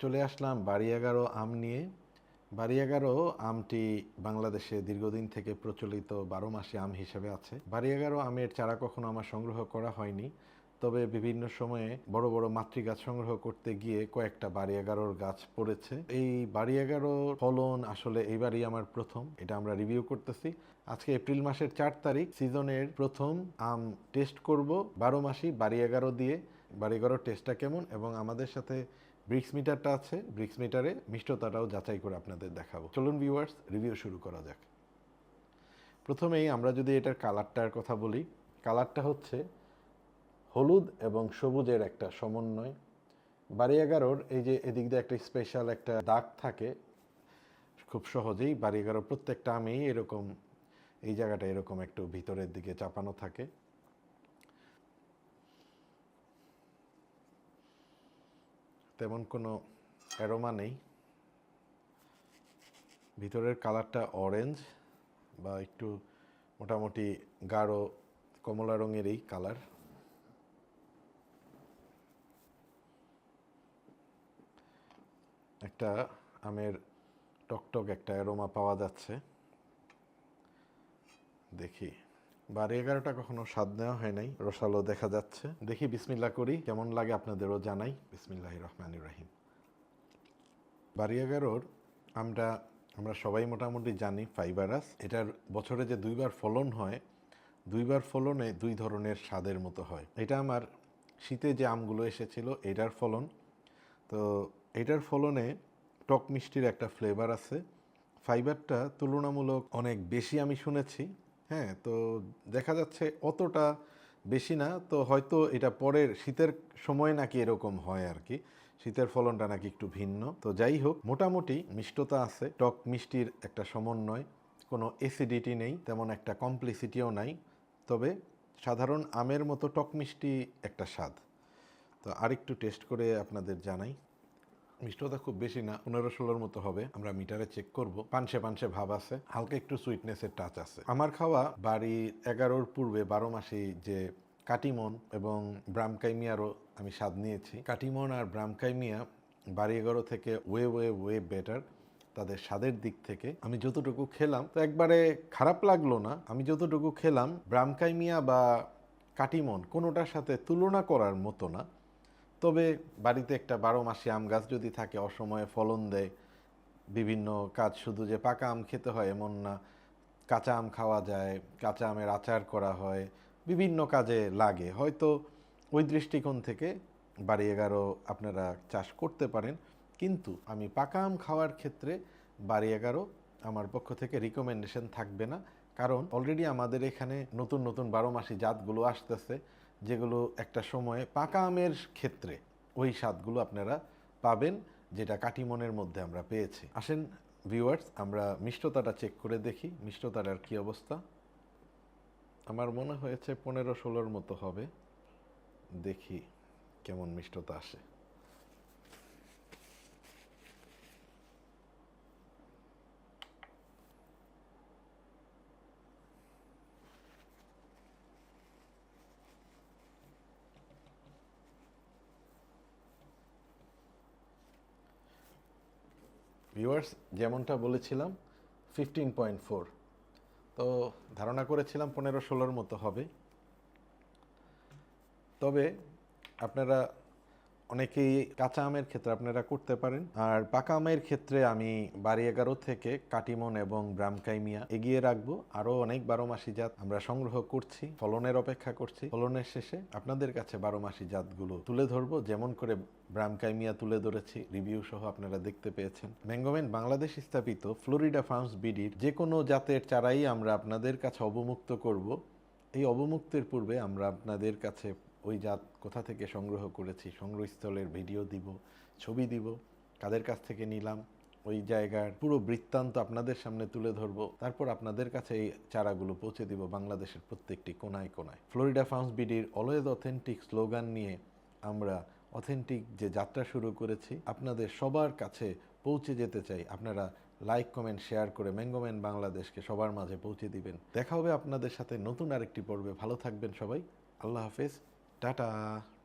চলে আসলাম বাড়ি এগারো আম নিয়ে। বাড়ি এগারো আমটি বাংলাদেশে দীর্ঘদিন থেকে প্রচলিত বারো মাসে আম হিসেবে আছে। বাড়ি এগারো আমের চারা কখনো আমার সংগ্রহ করা হয়নি, তবে বিভিন্ন সময়ে বড় বড় মাতৃগাছ সংগ্রহ করতে গিয়ে কয়েকটা বাড়ি এগারোর গাছ পড়েছে। এই বাড়ি এগারোর ফলন আসলে এইবারই আমার প্রথম, এটা আমরা রিভিউ করতেছি। আজকে এপ্রিল মাসের চার তারিখ, সিজনের প্রথম আম টেস্ট করব বারো মাসি বাড়ি এগারো দিয়ে। বাড়ি এগারোর টেস্টটা কেমন এবং আমাদের সাথে ব্রিক্স মিটারটা আছে ব্রিক্স মিটারে মিষ্টতাটাও যাচাই করে আপনাদের দেখাবো। চলুন ভিউয়ার্স রিভিউ শুরু করা যাক। প্রথমেই আমরা যদি এটার কালারটার কথা বলি কালারটা হচ্ছে হলুদ এবং সবুজের একটা সমন্বয়। বাড়ি এগারোর এই যে এদিক দিয়ে একটা স্পেশাল একটা দাগ থাকে, খুব সহজেই বাড়ি এগারো প্রত্যেকটা আমেই এরকম, এই জায়গাটা এরকম একটু ভিতরের দিকে চাপানো থাকে। তেমন কোনো অ্যারোমা নেই। ভিতরের কালারটা অরেঞ্জ বা একটু মোটামুটি গাঢ় কমলা রঙেরই কালার। একটা আমের টকটক একটা অ্যারোমা পাওয়া যাচ্ছে। দেখি। বারে এগারোটা কখনো স্বাদ নেওয়া হয় নাই, রসালো দেখা যাচ্ছে। দেখি বিসমিল্লা করি, কেমন লাগে আপনাদেরও জানাই। বিসমিল্লাহ রহমান রাহিম। বাড়ি এগারোর আমরা আমরা সবাই মোটামুটি জানি ফাইবারাস। এটার বছরে যে দুইবার ফলন হয়, দুইবার ফলনে দুই ধরনের স্বাদের মতো হয়। এটা আমার শীতে যে আমগুলো এসেছিল, এটার ফলন। তো এটার ফলনে টক মিষ্টির একটা ফ্লেভার আছে। ফাইবারটা তুলনামূলক অনেক বেশি আমি শুনেছি। হ্যাঁ তো দেখা যাচ্ছে অতটা বেশি না। তো হয়তো এটা পরের শীতের সময় নাকি এরকম হয় আর কি। শীতের ফলনটা নাকি একটু ভিন্ন। তো যাই হোক, মোটামুটি মিষ্টতা আছে। টক মিষ্টির একটা সমন্বয়। কোনো অ্যাসিডিটি নেই, তেমন একটা কমপ্লিসিটিও নাই। তবে সাধারণ আমের মতো টক মিষ্টি একটা স্বাদ। তো আরেকটু টেস্ট করে আপনাদের জানাই। মিষ্টতা খুব বেশি না, পনেরো ষোলোর মতো হবে। আমরা মিটারে চেক করব, পানসে পানসে ভাব আছে, হালকা একটু সুইটনেসের টাচ আছে। আমার খাওয়া বাড়ি এগারোর পূর্বে বারো মাসে যে কাটিমন এবং ব্রামকাইমিয়ারও আমি স্বাদ নিয়েছি। কাটিমন আর ব্রামকাইমিয়া বাড়ি এগারো থেকে ওয়ে ওয়ে ওয়ে বেটার তাদের স্বাদের দিক থেকে। আমি যতটুকু খেলাম, তো একবারে খারাপ লাগল না। আমি যতটুকু খেলাম ব্রামকাইমিয়া বা কাটিমন কোনোটার সাথে তুলনা করার মতো না। তবে বাড়িতে একটা বারো মাসি আম গাছ যদি থাকে, অসময়ে ফলন দেয়, বিভিন্ন কাজ শুধু যে পাকা আম খেতে হয় এমন না, কাঁচা আম খাওয়া যায়, কাঁচা আমের আচার করা হয়, বিভিন্ন কাজে লাগে। হয়তো ওই দৃষ্টিকোণ থেকে বাড়ি এগারো আপনারা চাষ করতে পারেন, কিন্তু আমি পাকা আম খাওয়ার ক্ষেত্রে বাড়ি এগারো আমার পক্ষ থেকে রিকমেন্ডেশন থাকবে না। কারণ অলরেডি আমাদের এখানে নতুন নতুন বারো মাসি জাতগুলো আসতেছে। যেগুলো একটা সময়ে পাকা আমের ক্ষেত্রে ওই স্বাদগুলো আপনারা পাবেন, যেটা কাটিমনের মধ্যে আমরা পেয়েছি। আসেন ভিউয়ার্স আমরা মিষ্টতাটা চেক করে দেখি, মিষ্টতাটার কি অবস্থা? আমার মনে হয়েছে পনেরো ষোলোর মতো হবে। দেখি কেমন মিষ্টতা আসে। ভিউয়ার্স যেমনটা বলেছিলাম ফিফটিন পয়েন্ট ফোর তো ধারণা করেছিলাম পনেরো ষোলোর মতো হবে। তবে আপনারা অনেকেই কাঁচা আমের ক্ষেত্রে আপনারা করতে পারেন। আর পাকা আমের ক্ষেত্রে আমি বাড়ি এগারো থেকে কাটিমন এবং ব্রামকাইমিয়া এগিয়ে রাখব। আরও অনেক বারো মাসি জাত আমরা সংগ্রহ করছি, ফলনের অপেক্ষা করছি। ফলনের শেষে আপনাদের কাছে বারো মাসি জাতগুলো তুলে ধরবো। যেমন করে ব্রামকাইমিয়া তুলে ধরেছি, রিভিউ সহ আপনারা দেখতে পেয়েছেন। ম্যাঙ্গোমেন বাংলাদেশ স্থাপিত ফ্লোরিডা ফার্মস বিডির যে কোনো জাতের চারাই আমরা আপনাদের কাছে অবমুক্ত করব। এই অবমুক্তের পূর্বে আমরা আপনাদের কাছে ওই জাত কোথা থেকে সংগ্রহ করেছি, সংগ্রহস্থলের ভিডিও দিব, ছবি দিব, কাদের কাছ থেকে নিলাম, ওই জায়গার পুরো বৃত্তান্ত আপনাদের সামনে তুলে ধরবো, তারপর আপনাদের কাছে এই চারাগুলো পৌঁছে দিব বাংলাদেশের প্রত্যেকটি কোনায় কোনায়। ফ্লোরিডা ফার্মস বিডির অলওয়েজ অথেন্টিক স্লোগান নিয়ে আমরা অথেন্টিক যে যাত্রা শুরু করেছি, আপনাদের সবার কাছে পৌঁছে যেতে চাই। আপনারা লাইক কমেন্ট শেয়ার করে ম্যাঙ্গোম্যান বাংলাদেশকে সবার মাঝে পৌঁছে দিবেন। দেখা হবে আপনাদের সাথে নতুন আরেকটি পর্বে। ভালো থাকবেন সবাই। আল্লাহ হাফেজ। Data.